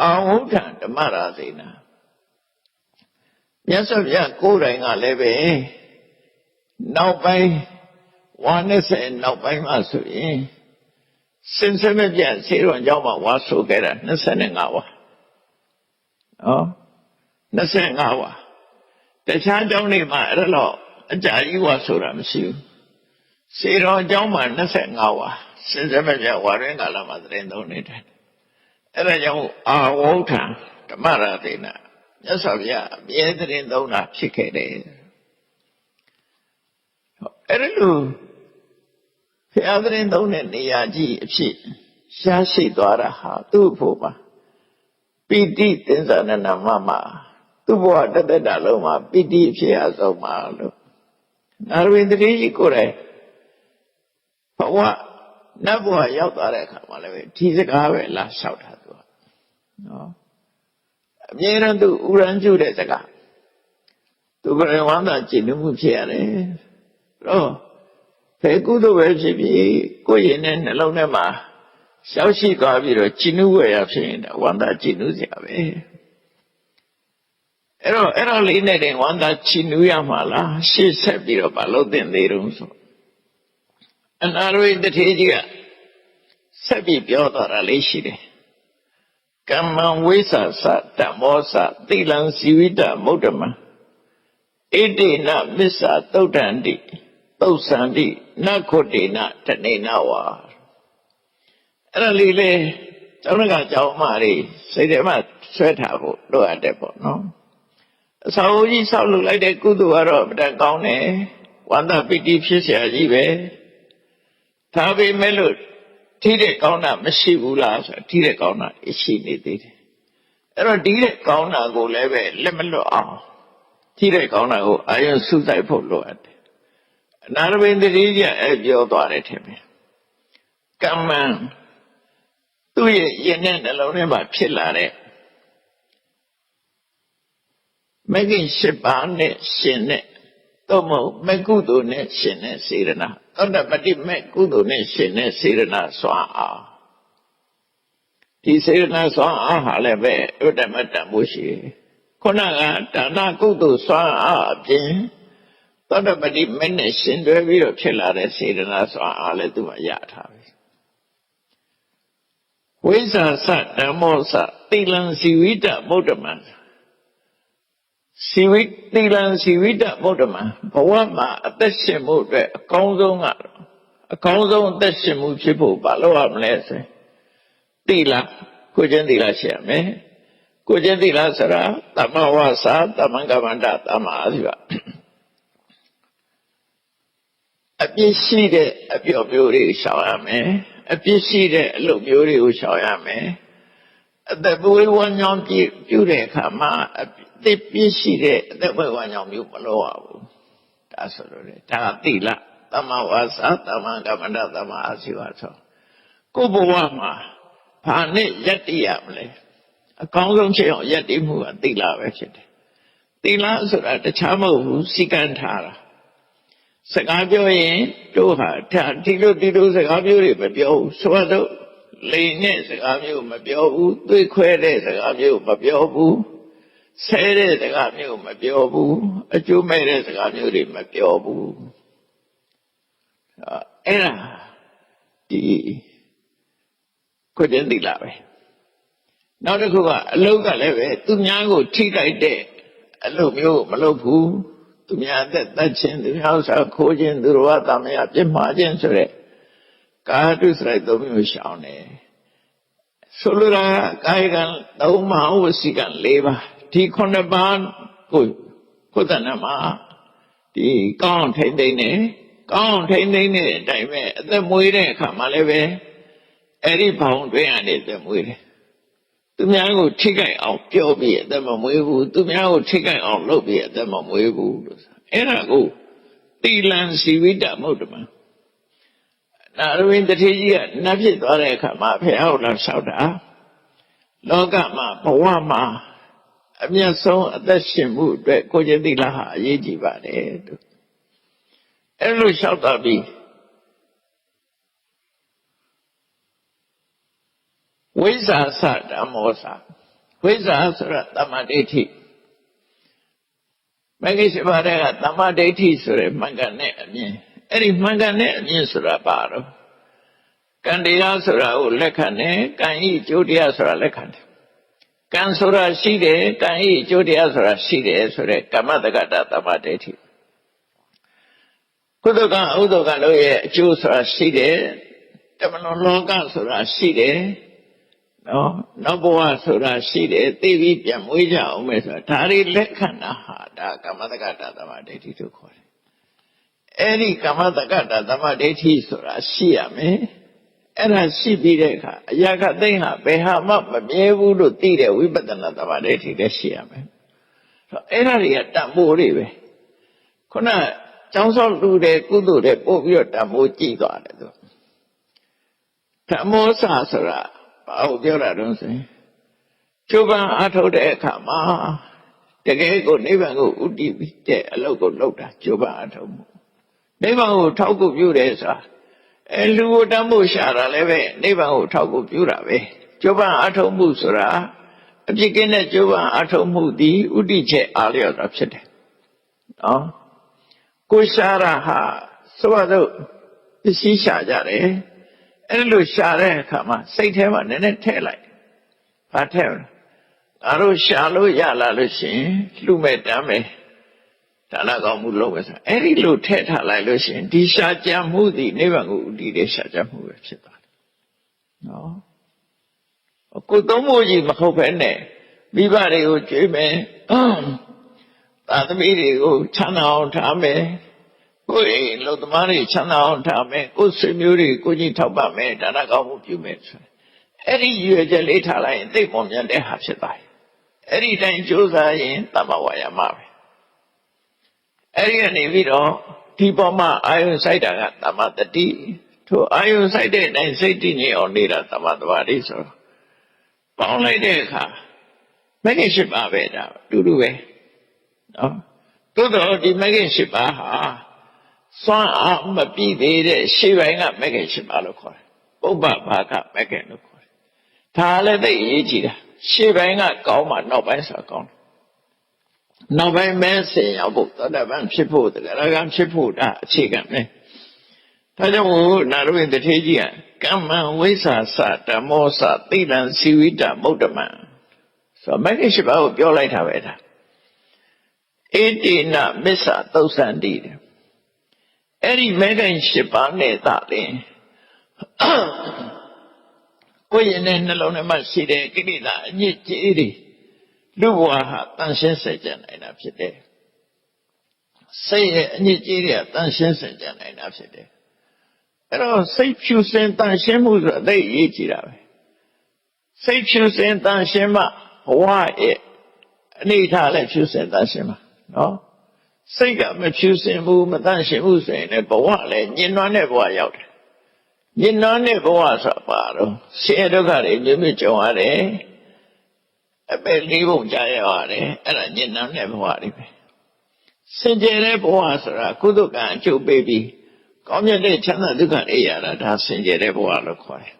အာဝုထံဓမ္မရာစေနာမြတ်စွာဘုရားကိုယ်တိုင်ကလည်းပဲနောက်ပိုင်းဝါ20နောက်ပိုင်းမှာဆိုရင်စင်စမပြတ်ဆေးရုံကျောင်းမှာဝါဆိုခဲ့တာ25ဝါနော်25ဝါတခြားကျောင်းတွေမှာအဲ့လိုအကြာကြီးဝါဆိုတာမရှိဘူးဆေးရုံကျောင်းမှာ25ဝါစင်စမပြတ်ဝါရင်းကာလမှာသတင်းသုံးနေတယ် အဲ့ဒါကြောင့်အာဝုထံဓမ္မရာသေနမြတ်စွာဘုရားအမြဲသတင်းသုံးတာဖြစ်ခဲ့တယ်အဲ့ဒါလို့ဘုရားသတင်းသုံးတဲ့နေရာကြီးအဖြစ်ရှားရှိသွားတာဟာသူ့ဖို့ပါပိဋိသင်္ဇာနနာမမသူ့ဘဝတသက်တာလုံးမှာပိဋိအဖြစ်အဆုံးပါလို့နာရဝိန္ဒတိကြီးကိုယ်တိုင်ဘဝနတ်ဘဝရောက်သွားတဲ့အခါမှာလည်းပဲဒီစကားပဲလာလျှောက်တာသူက နော်အမြဲတမ်းသူဥရန်ကျုတဲ့စကားသူကလည်းဝမ်းသာကြည်နူးမှုဖြစ်ရတယ်တော့ဘယ်ကုသိုလ်ပဲဖြစ်ဖြစ်ကိုယ့်ရင်နဲ့နှလုံးထဲမှာရှောက်ရှိသွားပြီးတော့ကြည်နူးဝယ်ရဖြစ်ရင်ဝမ်းသာကြည်နူးစရာပဲအဲ့တော့အဲ့တော့လေးနဲ့တင်ဝမ်းသာကြည်နူးရမှာလားရှေ့ဆက်ပြီးတော့မလုပ်သင့်သေးတော့ဆိုအနာရိတထေကြီးကဆက်ပြီးပြောသွားတာလေးရှိတယ် ကမ္မံဝိသသတမောသတိလံစီဝိတမုဒ္ဓမံဣတိနမစ္ဆာသုတ်တန္တိသုတ်ဆန္တိနခုတေနတနေနဝါအဲ့ဒါလေးလေကျောင်းကကျောင်းမလေးစိတ်ထဲမှာဆွဲထားဖို့လိုအပ်တယ်ပေါ့နော်အစာအိုးကြီးဆောက်လုပ်လိုက်တဲ့ကုသိုလ်ကတော့မတန်ကောင်းတယ်ဝန္တာပိတိဖြစ်เสียကြီးပဲဒါပေမဲ့လို့ ထိတဲ့ကောင်းတာမရှိဘူးလားဆိုထိတဲ့ကောင်းတာရှိနေသေးတယ်အဲ့တော့ဒီတဲ့ကောင်းတာကိုလည်းပဲလက်မလွတ်အောင်ထိတဲ့ကောင်းတာကိုအာရုံစုစိုက်ဖို့လိုအပ်တယ်အနာရဘိန္ဒတိကြီးအဲ့ပြောသွားတယ်ထင်တယ်ကမ္မံသူ့ရဲ့ရင်နဲ့နှလုံးထဲမှာဖြစ်လာတဲ့မဂ္ဂင်၈ပါးနဲ့ရှင်တဲ့ သို့မဟုတ်မကုသိုလ်နဲ့ရှင်တဲ့စေရနာသောတပတိမဲ့ကုသိုလ်နဲ့ရှင်တဲ့စေရနာစွမ်းအားဒီစေရနာစွမ်းအားဟာလည်းပဲဥဒ္ဓမတ္တမှုရှိခုနကဒါနကုသိုလ်စွမ်းအားအပြင်သောတပတိမဲ့နဲ့ရှင်တွဲပြီးတော့ဖြစ်လာတဲ့စေရနာစွမ်းအားလည်းသူကရထားပြီဝိဇ္ဇာသဓမ္မောသတိလံစီဝိတဗုဒ္ဓမံ စီဝိတိလံစီဝိတဗုဒ္ဓမံဘဝမှာအသက်ရှင်မှုအတွက်အကောင်းဆုံးကတော့အကောင်းဆုံးအသက်ရှင်မှုဖြစ်ဖို့ဘာလို့ရမလဲဆိုရင်တိလကိုကျင့်တိလရှိရမယ်ကိုကျင့်တိလဆိုတာတမ္မဝါစာတမ္မကမ္မန္တတမ္မာအာဇိဝအပြစ်ရှိတဲ့အပြော့မျိုးတွေကိုရှောင်ရမယ်အပြစ်ရှိတဲ့အလုပ်မျိုးတွေကိုရှောင်ရမယ်အသက်ပွေးဝမ်းကြောင်းပြုတဲ့အခါမှာအ သက်ပြည့်ရှိတဲ့အသက်ပွေးဝမ်းကြောင်းမျိုးမလုပ်ရဘူးဒါဆိုလို့လေဒါကတိလတမ္မာဝါစာတမ္မာကမ္မန္တတမ္မာအာဇိဝဆိုကိုယ်ဘဝမှာဘာနဲ့ယက်တည်ရမလဲအကောင်းဆုံးဖြစ်အောင်ယက်တည်မှုကတိလပဲဖြစ်တယ်တိလဆိုတာတခြားမဟုတ်ဘူးစီကံထားတာစကားပြောရင်တို့ဟာဒါဒီလိုဒီလိုစကားပြောတွေမပြောဘူးဆိုတော့လိန်နဲ့စကားမျိုးမပြောဘူးသွေးခွဲတဲ့စကားမျိုးမပြောဘူး ဆဲတဲ့စကားမျိုးမပြောဘူးအကျိုးမဲ့တဲ့စကားမျိုးတွေမပြောဘူးအဲ့ဒါဒီကိုကျင်းသီလာပဲနောက်တစ်ခုကအလုတ်ကလည်းပဲသူများကိုထိခိုက်တဲ့အလုပ်မျိုးမလုပ်ဘူးသူများအသက်သက်ခြင်းသူများဥစ္စာခိုးခြင်းသူတော်ဘာတမယပြစ်မှားခြင်းဆိုတဲ့ကာတုစရိုက်သုံးမျိုးရှောင်တယ်ဆိုလိုတာကာယကံသုံးပါးဝစီကံ၄ပါး ဒီခုနှစ်ပါးကိုကိုယ်တဏ္ဍမှာဒီကောင်းထိမ့်သိမ့်နေကောင်းထိမ့်သိမ့်နေတဲ့အတိုင်းပဲအသက်မွေးတဲ့အခါမှာလည်းပဲအဲ့ဒီဘောင်တွင်းကနေအသက်မွေးတယ်သူများကိုထိခိုက်အောင်ပြောပြီးအသက်မမွေးဘူးသူများကိုထိခိုက်အောင်လုပ်ပြီးအသက်မမွေးဘူးလို့အဲ့ဒါကိုတိလံစီဝိတမုဒ္ဓမနာရဝင်းတထေကြီးကနတ်ဖြစ်သွားတဲ့အခါမှာဖះဟုတ်လားလျှောက်တာလောကမှာဘဝမှာ အမျက်ဆုံးအသက်ရှင်မှုအတွက်ကိုကျင့်တိလဟာအရေးကြီးပါတယ်သူအဲ့လိုလျှောက်တာပြီးဝိဇ္ဇာသဓမ္မောသဝိဇ္ဇာဆိုတာတမ္မာဒိဋ္ဌိမဂ္ဂင်7ပါးတဲ့ကတမ္မာဒိဋ္ဌိဆိုရယ်မှန်ကန်တဲ့အမြင်အဲ့ဒီမှန်ကန်တဲ့အမြင်ဆိုတာပါတော့ကံတရားဆိုတာကိုလက်ခံတယ်ကံဤကျိုးတရားဆိုတာလက်ခံတယ် ကံဆိုတာရှိတယ်ကံဤကျိုးတရားဆိုတာရှိတယ်ဆိုတဲ့ကမ္မတက္ကတာတမ္မာဒိဋ္ဌိကုသကံဥဒကံတို့ရဲ့အကျိုးဆိုတာရှိတယ်တမန်လောကဆိုတာရှိတယ်နော်နောက်ဘဝဆိုတာရှိတယ်သိပြီးပြန်မွေးကြအောင်မယ်ဆိုတာဒါတွေလက်ခံတာဟာဒါကမ္မတက္ကတာတမ္မာဒိဋ္ဌိတို့ခေါ်တယ်အဲ့ဒီကမ္မတက္ကတာတမ္မာဒိဋ္ဌိဆိုတာရှိရမယ် အဲ့ဒါရှိပြီးတဲ့အခါအရာကသိဟာဘယ်ဟာမှမမြဲဘူးလို့သိတဲ့ဝိပဿနာတမ္မာဒိဋ္ဌိလည်းရှိရမယ်အဲ့ဒါတွေကတန်ဖိုးတွေပဲခုနကျောင်းဆောက်လူတဲ့ကုသိုလ်တဲ့ပို့ပြီးတော့တန်ဖိုးကြည့်သွားတယ်သူဓမ္မောစာဆိုတာဘာကိုပြောတာတော့ဆိုရင်ကျုပ်ပန်းအထုတ်တဲ့အခါမှာတကယ်ကိုနိဗ္ဗာန်ကိုဥတည်ပြီးတဲ့အလုပ်ကိုလုပ်တာကျုပ်ပန်းအထုတ်မှုနိဗ္ဗာန်ကိုထောက်ကူပြုတယ်ဆိုတာ အဲလူကိုတမ်းဖို့ရှာတာလည်းပဲနိဗ္ဗာန်ကိုထောက်ကူပြုတာပဲကျုပ်ပန်းအထုတ်မှုဆိုတာအပြစ်ကင်းတဲ့ကျုပ်ပန်းအထုတ်မှုသည်ဥတည်ချက်အားလျော်တာဖြစ်တယ်နော်ကိုရှာတာဟာဆိုတော့ပစ္စည်းရှာကြတယ်အဲ့လိုရှာတဲ့အခါမှာစိတ်ထဲမှာနည်းနည်းထည့်လိုက်။ဘာထည့်လဲ။ငါတို့ရှာလို့ရလာလို့ရှိရင်လူမဲ့တမ်းမယ်။ ဒါနကောင်းမှုလုပ်မယ်ဆိုအဲ့ဒီလိုထည့်ထားလိုက်လို့ရှိရင်ဒီရှာကြံမှုဒီနိဗ္ဗာန်ကိုဥတည်တဲ့ရှာကြံမှုပဲဖြစ်သွားတယ်။နော်။ကိုသုံးဖို့ကြီးမဟုတ်ဘဲနဲ့မိဘတွေကိုကြွေးမယ်။သာသမီတွေကိုချမ်းသာအောင်ထားမယ်။ကိုယ်အိမ်လုံသမားတွေချမ်းသာအောင်ထားမယ်ကိုယ်ဆွေမျိုးတွေကိုကြီးထောက်ပံ့မယ်ဒါနကောင်းမှုပြုမယ်ဆိုအဲ့ဒီရွယ်ချက်လေးထားလိုက်ရင်သိပေါ်မြတ်တဲ့ဟာဖြစ်သွားတယ်အဲ့ဒီတိုင်းကြိုးစားရင်တမ္မဝါယာမပဲ အဲ့ဒီကနေပြီးတော့ဒီပေါ်မှာအာယုံစိုက်တာကတမ္မတတိထိုအာယုံစိုက်တဲ့အတိုင်းစိတ်တည်ငြိမ်အောင်နေတာတမ္မတဘာတိဆိုတော့ပေါင်းလိုက်တဲ့အခါမဂ္ဂင်၈ပါးပဲဒါအတူတူပဲနော်သို့တော့ဒီမဂ္ဂင်၈ပါးဟာစွမ်းအားမပြည့်သေးတဲ့ရှေ့ပိုင်းကမဂ္ဂင်၈ပါးလို့ခေါ်တယ်ပုပ္ပဘာကမဂ္ဂင်လို့ခေါ်တယ်ဒါလည်းသိအရေးကြီးတာရှေ့ပိုင်းကကောင်းမှနောက်ပိုင်းဆိုကောင်းတယ် နောက်ပိုင်းမဲဆင်ရောက်ဖို့သောတာပန်ဖြစ်ဖို့တရားကံဖြစ်ဖို့ဒါအခြေခံပဲဒါကြောင့်မို့နာရဝိတထေကြီးကကမ္မံဝိသသဓမ္မောသသိတံစီဝိတမုဒ္ဓမံဆိုမဂ္ဂင်၈ပါးကိုပြောလိုက်တာပဲဒါအေတိနမစ္ဆသုတ်ဆန္တိတယ်အဲ့ဒီမဲခိုင်၈ပါးနဲ့သာလင်ကိုယ်ရင်တဲ့နှလုံးထဲမှာရှိတဲ့ကိလေသာအညစ်အကြေးတွေ လူဘဝဟာတန်ရှင်းစေကြနိုင်တာဖြစ်တယ်စိတ်ရဲ့အညစ်အကြေးတွေကတန်ရှင်းစေကြနိုင်တာဖြစ်တယ်အဲ့တော့စိတ်ဖြူစင်တန်ရှင်းမှုဆိုအသိအရေးကြီးတာပဲစိတ်ဖြူစင်တန်ရှင်းမှဘဝရဲ့အနေထားလည်းဖြူစင်တန်ရှင်းမှာနော်စိတ်ကမဖြူစင်ဘူးမတန့်ရှင်းဘူးဆိုရင်လည်းဘဝလည်းညင်နွမ်းတဲ့ဘဝရောက်တယ်ညင်နွမ်းတဲ့ဘဝဆိုပါတော့ဆင်းရဲဒုက္ခတွေမျိုးမျိုးကြုံရတယ် အပယ်လေးပုံကြားရရတယ်အဲ့ဒါညင်နွမ်းတဲ့ဘဝတွေပဲစင်ကြယ်တဲ့ဘဝဆိုတာကုသကံအကျုပ်ပေးပြီးကောင်းမြတ်တဲ့ချမ်းသာဒုက္ခတွေရတာဒါစင်ကြယ်တဲ့ဘဝလို့ခေါ်တယ်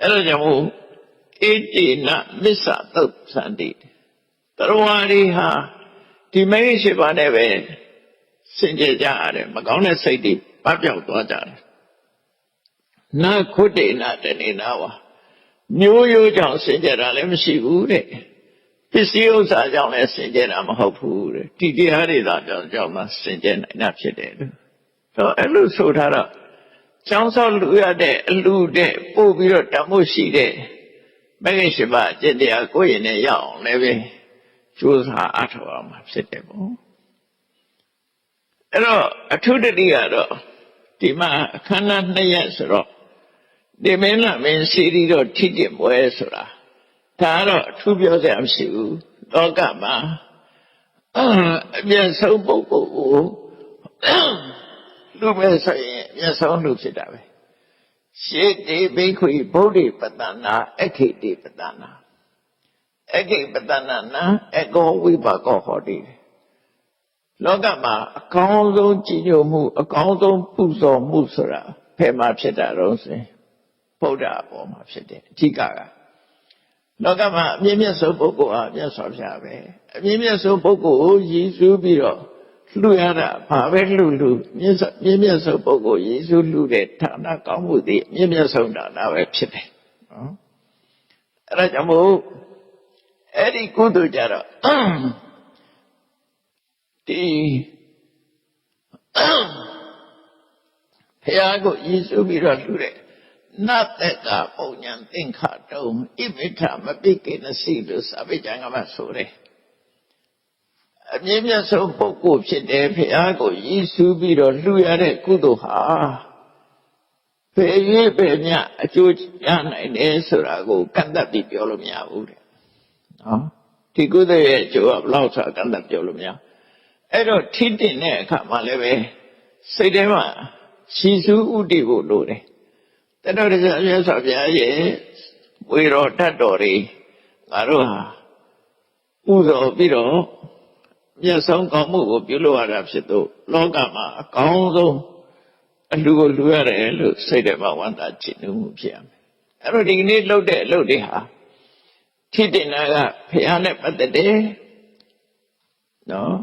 အဲ့ဒါကြောင့်မို့ဣတိနမစ္ဆသုတ်သန္တိတရဝါရီဟာဒီမဂ္ဂင်၈ပါးနဲ့ပဲစင်ကြယ်ကြရတယ်မကောင်းတဲ့စိတ်တွေပပျောက်သွားကြတယ်နာခုတေနာတနေနာဝါ မျိုးရိုးကြောင့်စင်ကြယ်တာလည်းမရှိဘူးတဲ့ပစ္စည်းဥစ္စာကြောင့်လည်းစင်ကြယ်တာမဟုတ်ဘူးတဲ့ဒီတရားတွေသာကြောင့်ကြောင့်မှစင်ကြယ်နိုင်တာဖြစ်တယ်လို့တော့အဲ့လိုဆိုထားတော့ကျောင်းဆောက်လူရတဲ့အလူတဲ့ပို့ပြီးတော့တမို့ရှိတဲ့မဂ္ဂင်၈ပါးအကျင့်တရားကိုယ့်ရင်နဲ့ရအောင်လည်းပဲကြိုးစားအထောက်အောင်မှာဖြစ်တယ်ပေါ့အဲ့တော့အထုတတိကတော့ဒီမှာအခမ်းအနားနှစ်ရက်ဆိုတော့ ဒီမင်းလာမင်းစီရီတော့ထိတိပွဲဆိုတာဒါကတော့အထူးပြောစရာမရှိဘူးလောကမှာအမျက်ဆုံးပုဂ္ဂိုလ်ကိုလူပဲဆိုရင်အမျက်ဆုံးလူဖြစ်တာပဲရှေတိဘိက္ခွေဗုဒ္ဓပတ္တနာအခိတိပတ္တနာအကိပတနာနာအကောဝိပါကောဟောတိလောကမှာအကောင်းဆုံးကြည်ညိုမှု အကောင်းဆုံးပူဇော်မှုဆိုတာဖယ်မှာဖြစ်တာတော့ဆိုရင် ဗုဒ္ဓအပေါ်မှာဖြစ်တယ်အဓိကကလောကမှာအမြင့်မြတ်ဆုံးပုဂ္ဂိုလ်ဟာမြတ်စွာဘုရားပဲအမြင့်မြတ်ဆုံးပုဂ္ဂိုလ်ကိုရည်စူးပြီးတော့လှူရတာဘာပဲလှူလှူမြင့်စွာမြင့်မြတ်ဆုံးပုဂ္ဂိုလ်ရည်စူးလှူတဲ့ဌာနကောင်းမှုသည်အမြင့်မြတ်ဆုံးဌာနပဲဖြစ်တယ်နော်အဲ့ဒါကြောင့်မို့အဲ့ဒီကုသိုလ်ကြတော့ဒီဘုရားကိုရည်စူးပြီးတော့လှူတဲ့ နတ်သက်တာပုံညာသင်္ခါတုံဣမိထမပိကေနစီလို့စာပေကျမ်းကမှဆိုတယ်အမြင့်မြတ်ဆုံးပုဂ္ဂိုလ်ဖြစ်တယ်ဘုရားကိုရည်စူးပြီးတော့လှူရတဲ့ကုသိုလ်ဟာဘယ်၍ဘယ်မြအကျိုးရနိုင်တယ်ဆိုတာကိုကန့်သတ်ပြီးပြောလို့မရဘူးတဲ့နော်ဒီကုသိုလ်ရဲ့အကျိုးကဘယ်လောက်ဆိုတာကန့်သတ်ပြောလို့မရအဲ့တော့ထိတင်တဲ့အခါမှာလည်းပဲစိတ်ထဲမှာရှည်စူးဥတည်ဖို့လိုတယ် တတော်တရားမြတ်စွာဘုရားရဲ့ဝေတော်တတ်တော်တွေငါတို့ဟာပူဇော်ပြီးတော့မြတ်ဆုံးကောင်းမှုကိုပြုလုပ်ရတာဖြစ်တော့လောကမှာအကောင်းဆုံးအလူကိုလူရတယ်လို့စိတ်ထဲမှာဝမ်းသာချစ်နှမှုဖြစ်ရမယ်အဲ့တော့ဒီကနေ့လှုပ်တဲ့အလုပ်တွေဟာထိတင်တာကဘုရားနဲ့ပတ်သက်တယ်နော်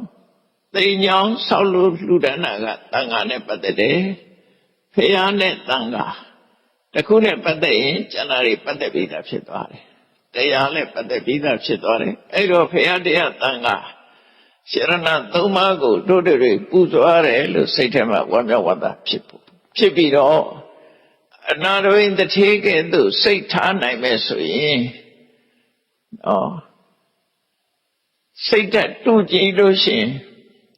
တိမ်ညောင်းဆောက်လို့လှူဒန်းတာကတန်ခါနဲ့ပတ်သက်တယ်ဖះနဲ့တန်ခါ တစ်ခုနဲ့ပတ်သက်ရင်ကျန်တာတွေပတ်သက်ပြီးသားဖြစ်သွားတယ်တရားနဲ့ပတ်သက်ပြီးသားဖြစ်သွားတယ်အဲ့တော့ဖះတရားတန်ခါရှရဏသုံးပါးကိုတို့တွေပူဇော်ရတယ်လို့စိတ်ထဲမှာဝမ်းမြောက်ဝမ်းသာဖြစ်ဖို့ဖြစ်ပြီးတော့အနာရဝိတထေကဲ့သို့စိတ်ထားနိုင်မဲ့ဆိုရင်ဩစိတ်ဓာတ်တူကြည့်လို့ရှိရင်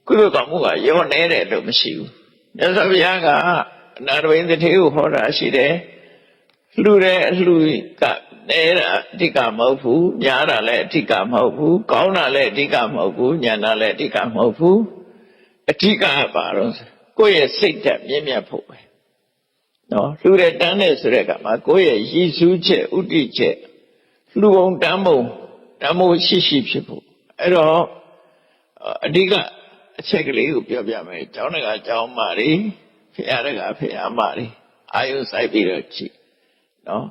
ကုသိုလ်ကောင်းမှုကရောနေတယ်လို့မရှိဘူးမြတ်စွာဘုရားကအနာရဝိတထေကိုဟောတာရှိတယ် လှူတဲ့အလှူကနေတာအဓိကမဟုတ်ဘူးများတာလည်းအဓိကမဟုတ်ဘူးကောင်းတာလည်းအဓိကမဟုတ်ဘူးညံတာလည်းအဓိကမဟုတ်ဘူးအဓိကကပါတော့ကိုယ့်ရဲ့စိတ်ဓာတ်မြင့်မြတ်ဖို့ပဲနော်လှူတဲ့တန်းတဲ့ဆိုတဲ့ကမှာကိုယ့်ရဲ့ရည်စူးချက်ဥတည်ချက်လှူအောင်တန်းဖို့တန်းဖို့ရှိရှိဖြစ်ဖို့အဲ့တော့အဓိကအချက်ကလေးကိုပြောပြမယ်ကျောင်းတကာကျောင်းမတွေဖရာတကာဖရာမတွေအာယုစိုက်ပြီးတော့ကြည့် နော်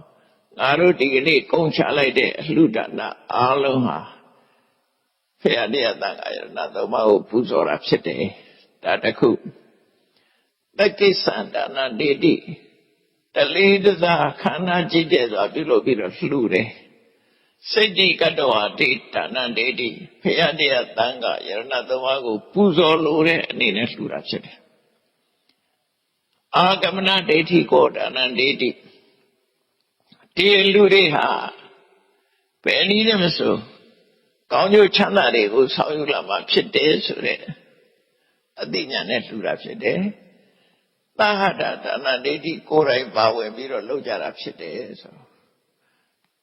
ငါတို့ဒီကနေ့ကုန်းချလိုက်တဲ့အလှဒါနအားလုံးဟာဖရာတရားတန်ခါရဏသုံးပါးကိုပူဇော်တာဖြစ်တယ်ဒါတခုတက္ကိသန္ဒနာဒေတိတလေးတစားခန္ဓာကြည့်တဲ့စွာပြုလုပ်ပြီးတော့လှူတယ်စိတ်တိကတ္တဝါဒိဒါနဒေတိဖရာတရားတန်ခါရဏသုံးပါးကိုပူဇော်လို့တဲ့အနေနဲ့လှူတာဖြစ်တယ်အာဂမနဒိဋ္ဌိကိုဒါနဒိဋ္ဌိ ဒီလူတွေဟာဘယ်နည်းနဲ့မဆိုကောင်းကျိုးချမ်းသာတွေကိုဆောင်ယူလာမှာဖြစ်တယ်ဆိုတဲ့အသိဉာဏ်နဲ့လှူတာဖြစ်တယ်။သာဟတာဒါနဒိဋ္ဌိကိုယ်တိုင်ပါဝင်ပြီးတော့လုပ်ကြတာဖြစ်တယ်ဆို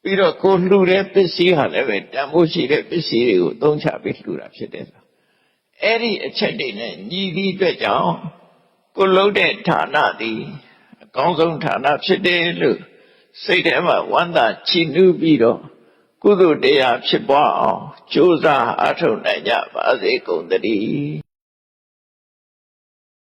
ပြီးတော့ကိုလှူတဲ့ပစ္စည်းဟာလည်းပဲတန်ဖိုးရှိတဲ့ပစ္စည်းတွေကိုသုံးချပြီးလှူတာဖြစ်တယ်ဆိုအဲ့ဒီအချက်တွေနဲ့ညီပြီးအတွက်ကြောင့်ကိုလှုပ်တဲ့ဌာနသည်အကောင်းဆုံးဌာနဖြစ်တယ်လို့ စိတ်ထဲမှာဝမ်းသာချီးနှူးပြီးတော့ကုသိုလ်တရားဖြစ်ပွားအောင်ကြိုးစားအားထုတ်နိုင်ကြပါစေကုန်သတည်း